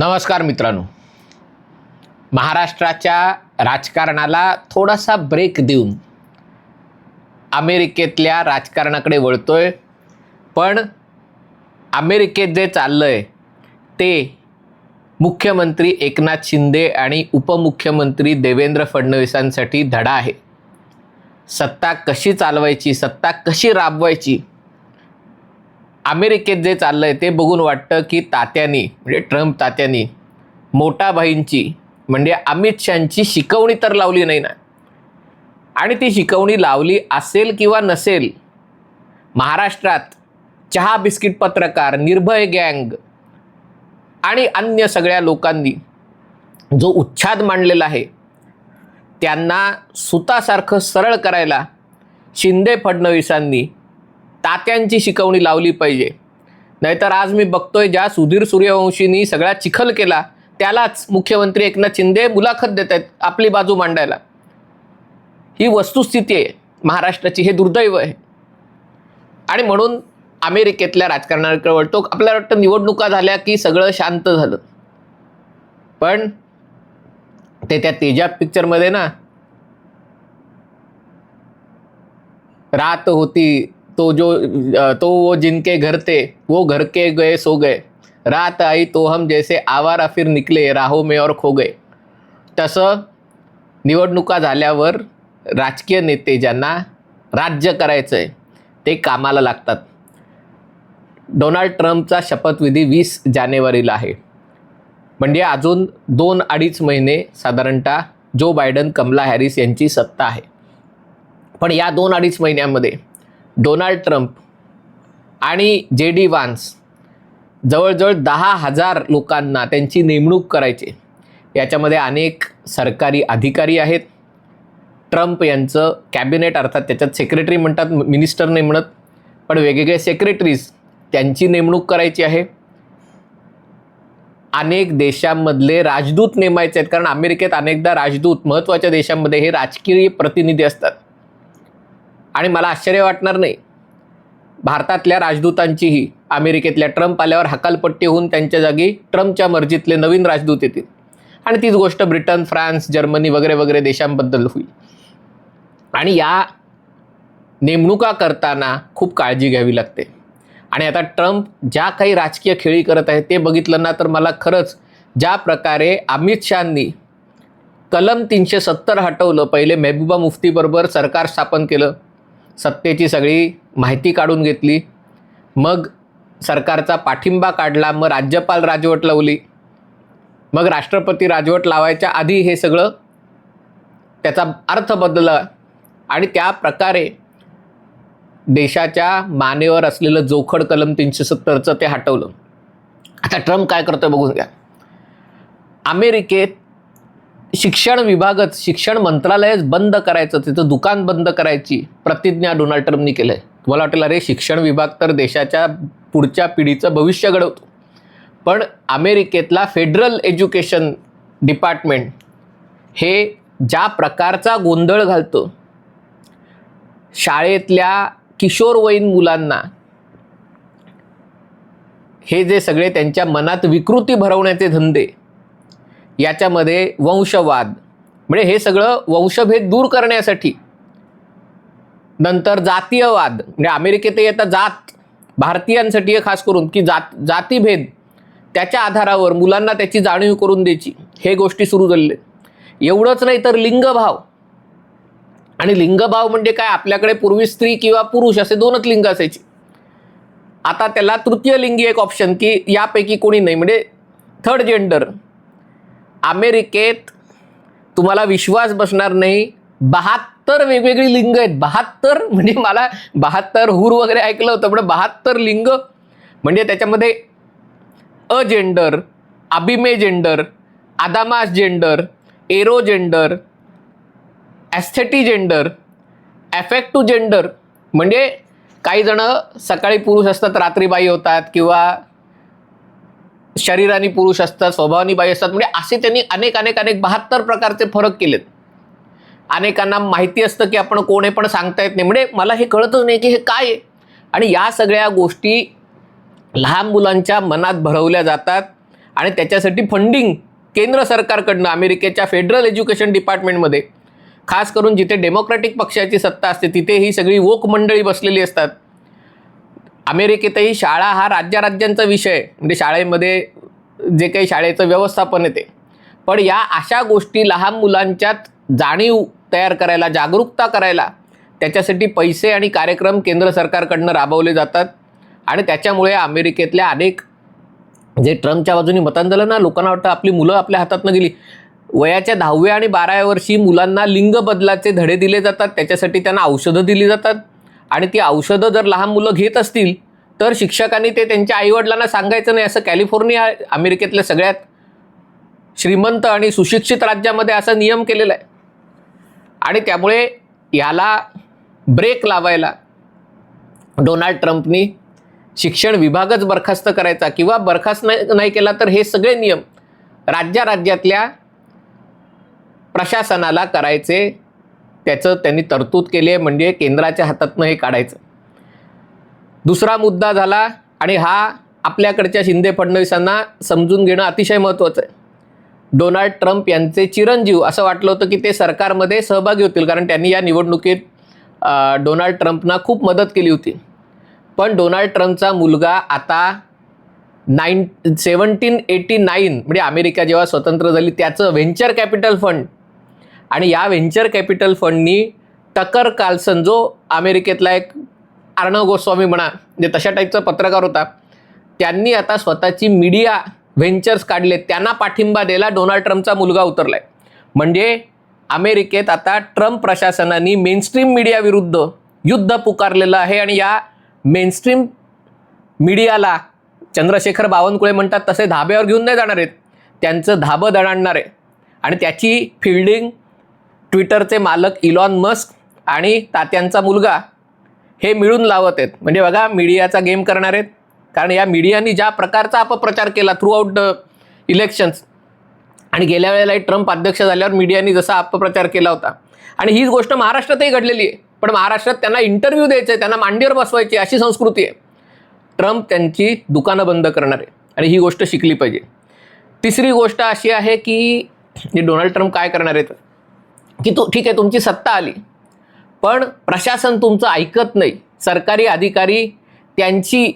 नमस्कार मित्रांनो. महाराष्ट्राच्या राजकारणाला थोडासा ब्रेक देऊन अमेरिकेतल्या राजकारणाकडे वळतोय. पण अमेरिकेत जे चाललं आहे ते मुख्यमंत्री एकनाथ शिंदे आणि उपमुख्यमंत्री देवेंद्र फडणवीसांसाठी धडा आहे. सत्ता कशी चालवायची सत्ता कशी राबवायची अमेरिकेत जे चाललं आहे ते बघून वाटतं की तात्यानी म्हणजे ट्रम्प तात्यानी मोठा भाईंची म्हणजे अमित शहाची शिकवणी तर लावली नाही ना. आणि ती शिकवणी लावली असेल किंवा नसेल महाराष्ट्रात चहा बिस्किट पत्रकार निर्भय गँग आणि अन्य सगळ्या लोकांनी जो उच्छाद मांडलेला आहे त्यांना सुतासारखं सरळ करायला शिंदे फडणवीसांनी तात्यांची शिकवणी लावली पाहिजे. नाहीतर आज मी बघतोय ज्या सुधीर सूर्यवंशींनी सगळा चिखल केला त्यालाच मुख्यमंत्री एकनाथ शिंदे मुलाखत देत आहेत आपली बाजू मांडायला. ही वस्तुस्थिती आहे. महाराष्ट्राची हे दुर्दैव आहे. आणि म्हणून अमेरिकेतल्या राजकारणाकडे वळतो. आपल्याला वाटतं निवडणुका झाल्या की सगळं शांत झालं. पण ते त्या तेजाब पिक्चरमध्ये ना रात होती तो जो तो वो जिनके घर थे वो घर के गए सो गए। रात आई तो हम जैसे आवारा फिर निकले राहों में और खो गए। तसं निवडणुका झाल्यावर राजकीय नेते ज्यांना राज्य करायचं आहे ते कामाला लागतात. डोनाल्ड ट्रम्पचा शपथविधी वीस जानेवारीला आहे. म्हणजे अजून दोन अडीच महिने साधारणतः जो बायडन कमला हॅरिस यांची सत्ता आहे. पण या दोन अडीच महिन्यामध्ये डोनाल्ड ट्रम्प आणि जे डी वान्स जवळजवळ दहा हजार लोकांना त्यांची नेमणूक करायची. याच्यामध्ये अनेक सरकारी अधिकारी आहेत. ट्रम्प यांचं कॅबिनेट अर्थात त्याच्यात सेक्रेटरी म्हणतात मिनिस्टर नाही म्हणत पण वेगवेगळे सेक्रेटरीज त्यांची नेमणूक करायची आहे. अनेक देशांमधले राजदूत नेमायचे आहेत कारण अमेरिकेत अनेकदा राजदूत महत्त्वाच्या देशांमध्ये हे राजकीय प्रतिनिधी असतात. आणि मला आश्चर्य वाटणार नाही. भारतातल्या राजदूतांचीही अमेरिकेतल्या ट्रम्प आल्यावर हकालपट्टी होऊन त्यांच्या जागी ट्रम्पच्या मर्जीतले नवीन राजदूत येतील. आणि तीच गोष्ट ब्रिटन फ्रान्स जर्मनी वगैरे वगैरे देशांबद्दल होईल. आणि या नेमणुका करताना खूप काळजी घ्यावी लागते. आणि आता ट्रम्प ज्या काही राजकीय खेळी करत आहे ते बघितलं ना तर मला खरंच ज्या प्रकारे अमित शहानी कलम तीनशे सत्तर हटवलं पहिले मेहबूबा मुफ्तीबरोबर सरकार स्थापन केलं सत्तेची सगळी माहिती काढून घेतली. मग सरकारचा पाठिंबा काढला मग राज्यपाल राजवट लावली. मग राष्ट्रपती राजवट लावायच्या आधी हे सगळं त्याचा अर्थ बदलला आणि त्या प्रकारे देशाच्या मानेवर असलेलं जोखड कलम तीनशे सत्तरचं ते हटवलं. आता ट्रम्प काय करतोय बघून घ्या. अमेरिकेत शिक्षण विभागच शिक्षण मंत्रालयच बंद करायचं तिथं दुकान बंद करायची प्रतिज्ञा डोनाल्ड ट्रम्पनी केलं आहे तुम्हाला वाटेल अरे शिक्षण विभाग तर देशाच्या पुढच्या पिढीचं भविष्य घडवतो. पण अमेरिकेतला फेडरल एज्युकेशन डिपार्टमेंट हे ज्या प्रकारचा गोंधळ घालतं शाळेतल्या किशोरवयीन मुलांना हे जे सगळे त्यांच्या मनात विकृती भरवण्याचे धंदे याच्यामध्ये वंशवाद म्हणजे हे सगळं वंशभेद दूर करण्यासाठी. नंतर जातीयवाद म्हणजे अमेरिकेत येता जात भारतीयांसाठी खास करून की जात जातीभेद त्याच्या आधारावर मुलांना त्याची जाणीव करून द्यायची. हे गोष्टी सुरू झालेले. एवढंच नाही तर लिंगभाव. आणि लिंगभाव म्हणजे काय? आपल्याकडे पूर्वी स्त्री किंवा पुरुष असे दोनच लिंग असायचे. आता त्याला तृतीय लिंगी एक ऑप्शन की यापैकी कोणी नाही. म्हणजे थर्ड जेंडर अमेरिकेत तुम्हाला विश्वास बसणार नाही. बहात्तर वेगवेगळी लिंग आहेत. बहात्तर म्हणजे मला बहात्तर हूर वगैरे ऐकलं होतं पण बहात्तर लिंग म्हणजे त्याच्यामध्ये agender अभिमे gender adamas gender aero gender ॲस्थेटी gender affective gender म्हणजे काही जणं सकाळी पुरुष असतात रात्री बाई होतात किंवा शरीराने पुरुष असतात स्वभावानी बाई असतात. म्हणजे असे त्यांनी अनेक अनेक अनेक बहात्तर प्रकारचे फरक केलेत. अनेकांना माहिती असतं की आपण कोण आहे पण सांगता येत नाही. म्हणजे मला हे कळतच नाही की हे काय आहे. आणि या सगळ्या गोष्टी लहान मुलांच्या मनात भरवल्या जातात. आणि त्याच्यासाठी फंडिंग केंद्र सरकारकडनं अमेरिकेच्या फेडरल एज्युकेशन डिपार्टमेंटमध्ये खास करून जिथे डेमोक्रॅटिक पक्षाची सत्ता असते तिथे ही सगळी वोक मंडळी बसलेली असतात. अमेरिकेतही शाळा हा राज्याराज्यांचा विषय म्हणजे शाळेमध्ये जे काही शाळेचं व्यवस्थापन येते पण या अशा गोष्टी लहान मुलांच्यात जाणीव तयार करायला जागरूकता करायला त्याच्यासाठी पैसे आणि कार्यक्रम केंद्र सरकारकडनं राबवले जातात. आणि त्याच्यामुळे अमेरिकेतल्या अनेक जे ट्रम्पच्या बाजूने मतदान झालं ना लोकांना वाटतं आपली मुलं आपल्या हातातनं गेली. वयाच्या दहाव्या आणि बाराव्या वर्षी मुलांना लिंग बदलाचे धडे दिले जातात. त्याच्यासाठी त्यांना औषधं दिली जातात. आणि ती औषधं जर लहान मुलं घेत असतील तर शिक्षकांनी ते त्यांच्या आईवडिलांना सांगायचं नाही. असं कॅलिफोर्निया अमेरिकेतल्या सगळ्यात श्रीमंत आणि सुशिक्षित राज्यामध्ये असा नियम केलेला आहे. आणि त्यामुळे याला ब्रेक लावायला डोनाल्ड ट्रम्पनी शिक्षण विभागच बरखास्त करायचा किंवा बरखास्त नाही केला तर हे सगळे नियम राज्या राज्यातल्या प्रशासनाला करायचे त्याचं त्यांनी तरतूद केली आहे म्हणजे केंद्राच्या हातातनं हे काढायचं. दुसरा मुद्दा झाला आणि हा आपल्याकडच्या शिंदे फडणवीसांना समजून घेणं अतिशय महत्त्वाचं आहे. डोनाल्ड ट्रम्प यांचे चिरंजीव असं वाटलं होतं की ते सरकारमध्ये सहभागी होतील कारण त्यांनी या निवडणुकीत डोनाल्ड ट्रम्पना खूप मदत केली होती. पण डोनाल्ड ट्रम्पचा मुलगा आता नाईन सेवन्टीन एटी नाईन म्हणजे अमेरिका जेव्हा स्वतंत्र झाली त्याचं व्हेंचर कॅपिटल फंड आणि या व्हेंचर कॅपिटल फंडनी टकर कार्लसन जो अमेरिकेतला एक अर्णव गोस्वामी म्हणा म्हणजे तशा टाईपचा पत्रकार होता त्यांनी आता स्वतःची मीडिया व्हेंचर्स काढले. त्यांना पाठिंबा द्यायला डोनाल्ड ट्रम्पचा मुलगा उतरलाय. म्हणजे अमेरिकेत आता ट्रम्प प्रशासनाने मेनस्ट्रीम मीडियाविरुद्ध युद्ध पुकारलेलं आहे आणि या मेनस्ट्रीम मीडियाला चंद्रशेखर बावनकुळे म्हणतात तसे धाब्यावर घेऊन नाही जाणार आहेत. त्यांचं धाबं दणाणणार आहे. आणि त्याची फिल्डिंग ट्विटरचे मालक इलॉन मस्क आणि तात्यांचा मुलगा हे मिळून लावत आहेत. म्हणजे बघा मीडियाचा गेम करणार आहेत. कारण या मीडियानी ज्या प्रकारचा अपप्रचार केला थ्रू आउट द इलेक्शन्स आणि गेल्या वेळेलाही ट्रम्प अध्यक्ष झाल्यावर मीडियानी जसा अपप्रचार केला होता. आणि हीच गोष्ट महाराष्ट्रातही घडलेली आहे. पण महाराष्ट्रात त्यांना इंटरव्ह्यू द्यायचे त्यांना मांडीवर बसवायची अशी संस्कृती आहे. ट्रम्प त्यांची दुकानं बंद करणार आहे. आणि ही गोष्ट शिकली पाहिजे. तिसरी गोष्ट अशी आहे की डोनाल्ड ट्रम्प काय करणार आहेत? की तू ठीक आहे तुमची सत्ता आली पण प्रशासन तुमचं ऐकत नाही. सरकारी अधिकारी त्यांची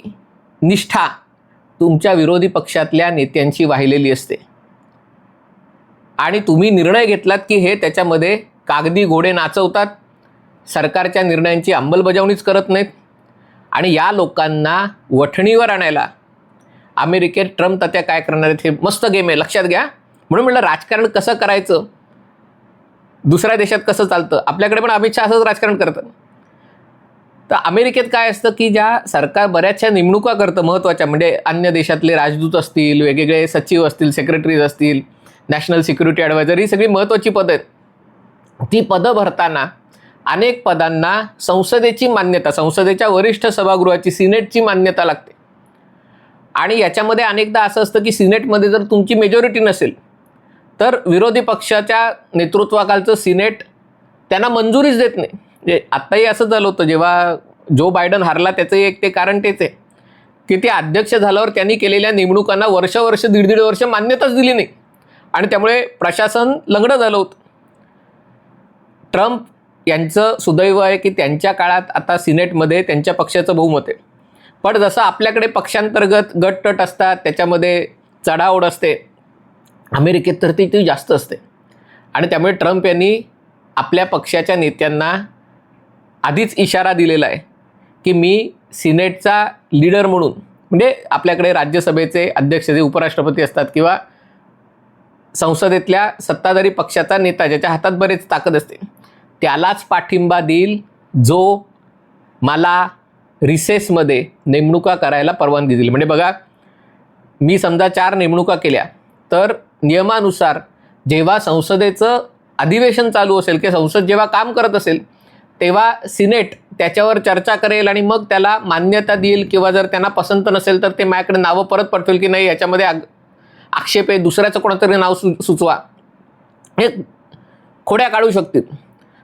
निष्ठा तुमच्या विरोधी पक्षातल्या नेत्यांची वाहिलेली असते. आणि तुम्ही निर्णय घेतलात की हे त्याच्यामध्ये कागदी घोडे नाचवतात. सरकारच्या निर्णयांची अंमलबजावणीच करत नाहीत. आणि या लोकांना वठणीवर आणायला अमेरिकेत ट्रम्प तात्या काय करणार आहेत हे मस्त गेम आहे लक्षात घ्या. म्हणून म्हटलं राजकारण कसं करायचं? दुसऱ्या देशात कसं चालतं? आपल्याकडे पण अमित शहा असंच राजकारण करतं. तर अमेरिकेत काय असतं की ज्या सरकार बऱ्याचशा नेमणुका करतं महत्त्वाच्या म्हणजे अन्य देशातले राजदूत असतील वेगवेगळे सचिव असतील सेक्रेटरीज असतील नॅशनल सिक्युरिटी ॲडवायझर ही सगळी महत्त्वाची पदं आहेत. ती पदं भरताना अनेक पदांना संसदेची मान्यता संसदेच्या वरिष्ठ सभागृहाची सिनेटची मान्यता लागते. आणि याच्यामध्ये अनेकदा असं असतं की सिनेटमध्ये जर तुमची मेजॉरिटी नसेल तर विरोधी पक्षाच्या नेतृत्वाखालचं सिनेट त्यांना मंजुरीच देत नाही. म्हणजे आत्ताही असं झालं होतं जेव्हा जो बायडन हारला त्याचं एक ते कारण तेच आहे. की ते अध्यक्ष झाल्यावर त्यांनी केलेल्या नेमणुकांना वर्ष वर्ष दीड दीड वर्ष मान्यताच दिली नाही. आणि त्यामुळे प्रशासन लंगडं झालं होतं. ट्रम्प यांचं सुदैव आहे की त्यांच्या काळात आता सिनेटमध्ये त्यांच्या पक्षाचं बहुमत आहे. पण जसं आपल्याकडे पक्षांतर्गत गटतट असतात त्याच्यामध्ये चढाओढ असते अमेरिकेत तर ती ती जास्त असते. आणि त्यामुळे ट्रम्प यांनी आपल्या पक्षाच्या नेत्यांना आधीच इशारा दिलेला आहे की मी सिनेटचा लीडर म्हणून म्हणजे आपल्याकडे राज्यसभेचे अध्यक्ष जे उपराष्ट्रपती असतात किंवा संसदेतल्या सत्ताधारी पक्षाचा नेता ज्याच्या हातात बरेच ताकद असते त्यालाच पाठिंबा देईल जो मला रिसेसमध्ये नेमणुका करायला परवानगी दिली म्हणजे बघा मी समजा चार नेमणुका केल्या तर नियमानुसार जेव्हा संसदेचं अधिवेशन चालू असेल किंवा संसद जेव्हा काम करत असेल तेव्हा सिनेट त्याच्यावर चर्चा करेल आणि मग त्याला मान्यता देईल किंवा जर त्यांना पसंत नसेल तर ते माझ्याकडे नावं परत पाठवेल की नाही याच्यामध्ये आग आक्षेप आहे दुसऱ्याचं कोणातरी नाव सु सुचवा. हे खोड्या काढू शकतील.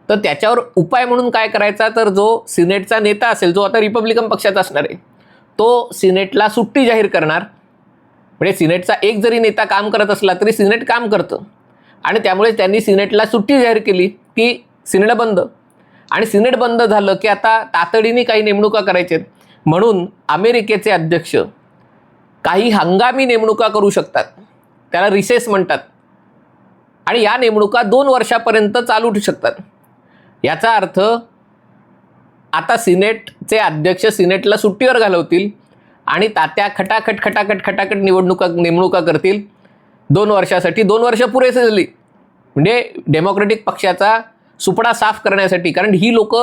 तर त्याच्यावर उपाय म्हणून काय करायचा? तर जो सिनेटचा नेता असेल जो आता रिपब्लिकन पक्षाचा असणार आहे तो सिनेटला सुट्टी जाहीर करणार. म्हणजे सिनेटचा एक जरी नेता काम करत असला तरी सिनेट काम करतं. आणि त्यामुळे त्यांनी सिनेटला सुट्टी जाहीर केली की सिनेट बंद. आणि सिनेट बंद झालं की आता तातडीने काही नेमणुका करायच्या आहेत. म्हणून अमेरिकेचे अध्यक्ष काही हंगामी नेमणुका करू शकतात. त्याला रिसेस म्हणतात. आणि या नेमणुका दोन वर्षापर्यंत चालू ठेवू शकतात. याचा अर्थ आता सिनेटचे अध्यक्ष सिनेटला सुट्टीवर घालवतील. आणि तात्या खटाखट खटाखट खटाखट निवडणुका नेमणुका करतील. दोन वर्षासाठी दोन वर्ष पुरेसे झाली. म्हणजे डेमोक्रेटिक पक्षाचा सुपडा साफ करण्यासाठी कारण ही लोक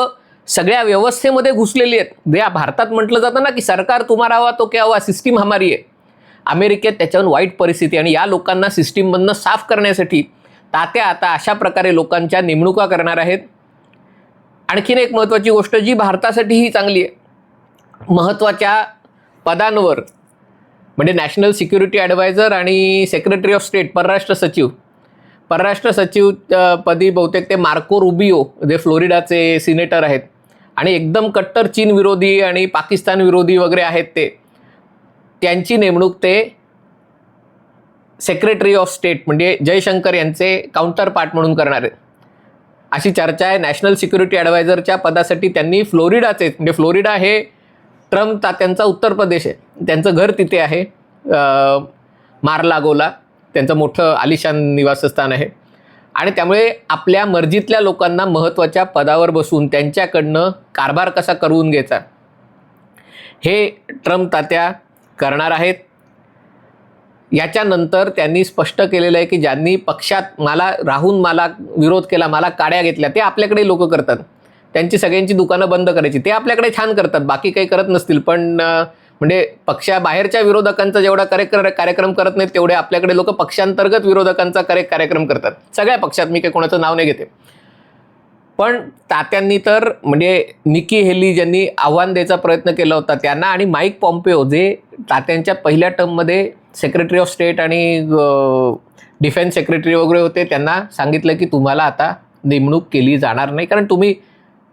सगळ्या व्यवस्थेमध्ये घुसलेली आहेत. या भारतात म्हटलं जातं ना की सरकार तुम्हाला हवा तो क्या हवा सिस्टीम हमारी आहे. अमेरिकेत त्याच्यावर वाईट परिस्थिती आणि या लोकांना सिस्टीममधनं साफ करण्यासाठी तात्या आता अशा प्रकारे लोकांच्या नेमणुका करणार आहेत. आणखीन एक महत्त्वाची गोष्ट जी भारतासाठीही चांगली आहे. महत्त्वाच्या पदांवर म्हणजे नॅशनल सिक्युरिटी ॲडवायझर आणि सेक्रेटरी ऑफ स्टेट परराष्ट्र सचिव. परराष्ट्र सचिव पदी बहुतेक ते मार्को रुबिओ जे फ्लोरिडाचे सिनेटर आहेत. आणि एकदम कट्टर चीन विरोधी आणि पाकिस्तान विरोधी वगैरे आहेत ते. त्यांची नेमणूक ते सेक्रेटरी ऑफ स्टेट म्हणजे जयशंकर यांचे काउंटर पार्ट म्हणून करणार आहेत. अशी चर्चा आहे. नॅशनल सिक्युरिटी ॲडवायझरच्या पदासाठी त्यांनी फ्लोरिडाचे म्हणजे फ्लोरिडा हे ट्रम्प तात्यांचा उत्तर प्रदेश आहे. त्यांचं घर तिथे आहे. मारलागोला. त्यांचं मोठं आलिशान निवासस्थान आहे. आणि त्यामुळे आपल्या मर्जीतल्या लोकांना महत्त्वाच्या पदावर बसून त्यांच्याकडनं कारभार कसा करवून घ्यायचा? हे ट्रम्प तात्या करणार आहेत. याच्यानंतर त्यांनी स्पष्ट केलेलं आहे की ज्यांनी पक्षात मला राहून मला विरोध केला मला काड्या घेतल्या ते आपल्याकडे लोक करतात. त्यांची सगळ्यांची दुकानं बंद करायची. ते आपल्याकडे छान करतात. बाकी काही करत नसतील. पण म्हणजे पक्षाबाहेरच्या विरोधकांचा जेवढा कार्यक्रम कार्यक्रम करत नाहीत तेवढे आपल्याकडे लोक पक्षांतर्गत विरोधकांचा कार्य कार्यक्रम करतात. सगळ्या पक्षात मी काही कोणाचं नाव नाही घेते. पण तात्यांनी तर म्हणजे निकी हेली ज्यांनी आव्हान द्यायचा प्रयत्न केला होता त्यांना आणि माईक पॉम्पेओ जे तात्यांच्या पहिल्या टर्ममध्ये सेक्रेटरी ऑफ स्टेट आणि डिफेन्स सेक्रेटरी वगैरे होते त्यांना सांगितलं की तुम्हाला आता नेमणूक केली जाणार नाही. कारण तुम्ही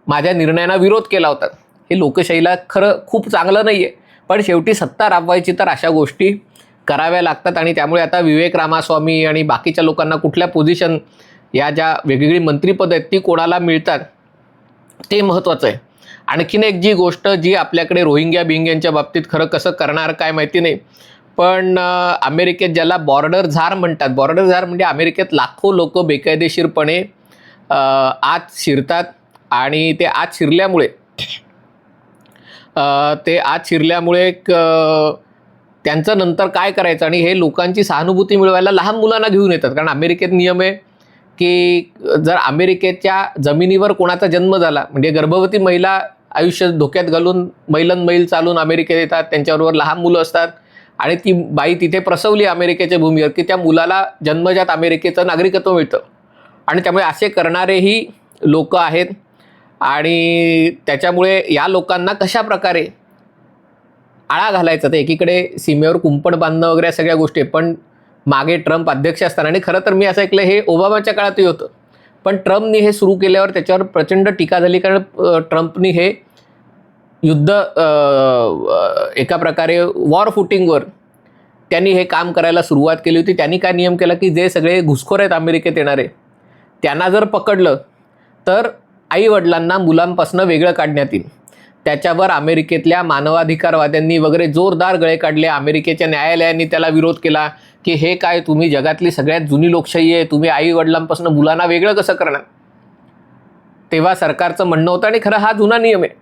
माझ्या निर्णयांना विरोध केला होता. हे लोकशाहीला खरं खूप चांगलं नाही आहे पण शेवटी सत्ता राबवायची तर अशा गोष्टी कराव्या लागतात आणि त्यामुळे आता विवेक रामास्वामी आणि बाकीच्या लोकांना कुठल्या पोझिशन या ज्या वेगवेगळी मंत्रिपद आहेत ती कोणाला मिळतात ते महत्त्वाचं आहे. आणखीन एक जी गोष्ट जी आपल्याकडे रोहिंग्या बिंग्यांच्या बाबतीत खरं कसं करणार काय माहिती नाही. पण अमेरिकेत ज्याला बॉर्डर झार म्हणतात बॉर्डर झार म्हणजे अमेरिकेत लाखो लोक बेकायदेशीरपणे आत शिरतात. आणि ते आत शिरल्यामुळे ते आत शिरल्यामुळे त्यांचं नंतर काय करायचं आणि हे लोकांची सहानुभूती मिळवायला लहान मुलांना घेऊन येतात. कारण अमेरिकेत नियम आहे की जर अमेरिकेच्या जमिनीवर कोणाचा जन्म झाला म्हणजे गर्भवती महिला आयुष्य धोक्यात घालून मैलन मैल चालून अमेरिकेत येतात त्यांच्याबरोबर लहान मुलं असतात आणि ती बाई तिथे प्रसवली अमेरिकेच्या भूमीवर की त्या मुलाला जन्मजात अमेरिकेचं नागरिकत्व मिळतं. आणि त्यामुळे असे करणारेही लोक आहेत आणि त्याच्यामुळे या लोकांना कशा प्रकारे आळा घालायचा तर एकीकडे सीमेवर कुंपण बांधणं वगैरे सगळ्या गोष्टी पण मागे ट्रम्प अध्यक्ष असताना आणि खरं तर मी असं ऐकलं हे ओबामाच्या काळातही होतं. पण ट्रम्पनी हे सुरू केल्यावर त्याच्यावर प्रचंड टीका झाली कारण ट्रम्पनी हे युद्ध एका प्रकारे वॉर फुटिंगवर त्यांनी हे काम करायला सुरुवात केली होती. त्यांनी काय नियम केला की जे सगळे घुसखोर आहेत अमेरिकेत येणारे त्यांना जर पकडलं तर आई वडिलांना मुलांपासून वेगळं काढण्यात येईल. त्याच्यावर अमेरिकेतल्या मानवाधिकारवाद्यांनी वगैरे जोरदार गळे काढले. अमेरिकेच्या न्यायालयांनी त्याला विरोध केला की हे काय तुम्ही जगातली सगळ्यात जुनी लोकशाही आहे तुम्ही आई वडिलांपासून मुलांना वेगळं कसं करणार? तेव्हा सरकारचं म्हणणं होतं आणि खरं हा जुना नियम आहे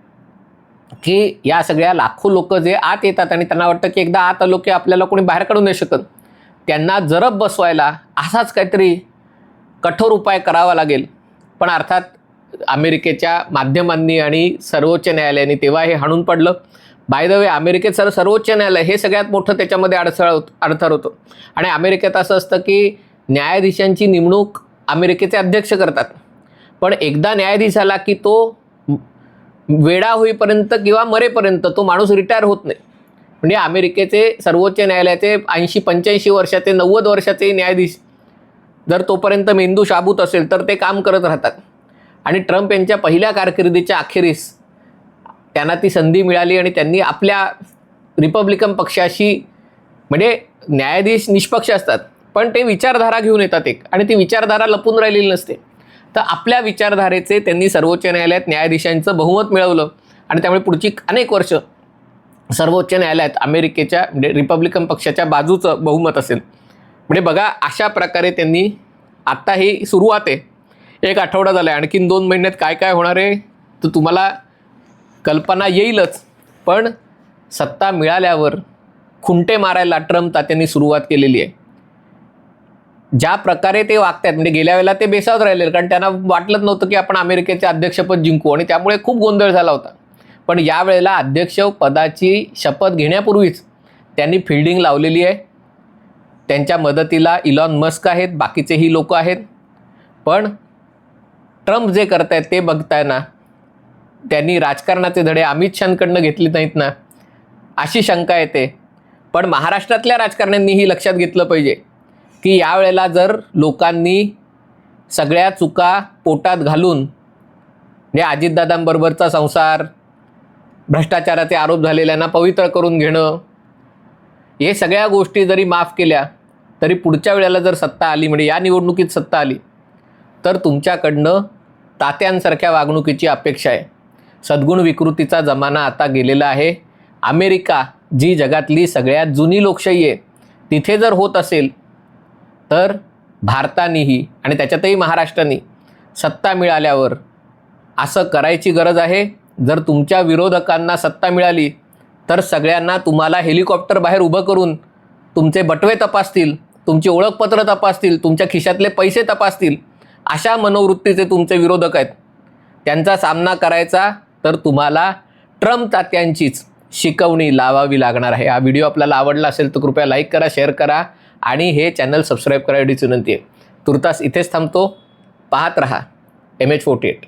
की या सगळ्या लाखो लोक जे आत येतात आणि त्यांना वाटतं की एकदा आत आलो की आपल्याला कोणी बाहेर काढू नाही शकत त्यांना जरब बसवायला असाच काहीतरी कठोर उपाय करावा लागेल. पण अर्थात अमेरिकेच्या माध्यमांनी आणि सर्वोच्च न्यायालयाने तेव्हा हे हाणून पडलं. बाय द वे अमेरिकेत सर सर्वोच्च न्यायालय हे सगळ्यात मोठं त्याच्यामध्ये अडथळा होत अडथळ होतं. आणि अमेरिकेत असं असतं की न्यायाधीशांची नेमणूक अमेरिकेचे अध्यक्ष करतात. पण एकदा न्यायाधीश आला की तो वेडा होईपर्यंत किंवा मरेपर्यंत तो माणूस रिटायर होत नाही. म्हणजे अमेरिकेचे सर्वोच्च न्यायालयाचे ऐंशी पंच्याऐंशी वर्षाचे नव्वद वर्षाचे न्यायाधीश जर तोपर्यंत मेंदू शाबूत असेल तर ते काम करत राहतात. आणि ट्रम्प यांच्या पहिल्या कारकिर्दीच्या अखेरीस त्यांना ती संधी मिळाली आणि त्यांनी आपल्या रिपब्लिकन पक्षाशी म्हणजे न्यायाधीश निष्पक्ष असतात पण ते विचारधारा घेऊन येतात एक आणि ती विचारधारा लपून राहिलेली नसते. तर आपल्या विचारधारेचे त्यांनी सर्वोच्च न्यायालयात न्यायाधीशांचं बहुमत मिळवलं आणि त्यामुळे पुढची अनेक वर्ष सर्वोच्च न्यायालयात अमेरिकेच्या म्हणजे रिपब्लिकन पक्षाच्या बाजूचं बहुमत असेल. म्हणजे बघा अशा प्रकारे त्यांनी आत्ता ही सुरुवात आहे. एक आठवडा झाला आहे आणखीन दोन महिन्यात काय काय होणार आहे तर तुम्हाला कल्पना येईलच. पण सत्ता मिळाल्यावर खुंटे मारायला ट्रम्प तात्यांनी सुरुवात केलेली आहे. ज्या प्रकारे ते वागतात म्हणजे गेल्या वेळेला ते बेसावत राहिले कारण त्यांना वाटलंच नव्हतं की आपण अमेरिकेचे अध्यक्षपद जिंकू आणि त्यामुळे खूप गोंधळ झाला होता. पण यावेळेला अध्यक्ष पदाची शपथ घेण्यापूर्वीच त्यांनी फिल्डिंग लावलेली आहे. त्यांच्या मदतीला इलॉन मस्क आहेत बाकीचेही लोक आहेत. पण ट्रम्प जे करत आहेत ते बघताय ना त्यांनी राजकारणाचे धडे अमित शहाकडनं घेतले नाहीत ना अशी शंका येते. पण महाराष्ट्रातल्या राजकारण्यांनीही लक्षात घेतलं पाहिजे की यावेळेला जर लोकांनी सगळ्या चुका पोटात घालून जे अजितदादांबरोबरचा संसार भ्रष्टाचाराचे आरोप झालेल्यांना पवित्र करून घेणं हे सगळ्या गोष्टी जरी माफ केल्या तरी पुढच्या वेळेला जर सत्ता आली म्हणजे या निवडणुकीत सत्ता आली तर तुमच्याकडनं तात्यांसारख्या वागणुकीची अपेक्षा आहे. सद्गुण विकृतीचा जमाना आता गेलेला आहे. अमेरिका जी जगातली सगळ्यात जुनी लोकशाही आहे तिथे जर होत असेल तर भारतानेही आणि त्याच्यातही महाराष्ट्राने सत्ता मिळाल्यावर असं करायची गरज आहे. जर तुमच्या विरोधकांना सत्ता मिळाली तर सगळ्यांना तुम्हाला हेलिकॉप्टर बाहेर उभं करून तुमचे बटवे तपासतील तुमची ओळखपत्र तपासतील तुमच्या खिशातले पैसे तपासतील. अशा मनोवृत्तीचे तुमचे विरोधक आहेत. त्यांचा सामना करायचा तर तुम्हाला ट्रम्प तात्यांचीच शिकवणी लावावी लागणार आहे. हा व्हिडिओ आपल्याला आवडला असेल तर कृपया लाईक करा शेअर करा आणि हे चॅनल सबस्क्राईब करा एवढीच विनंती आहे. तुर्तास इथेच थांबतो. पाहत रहा. M H forty eight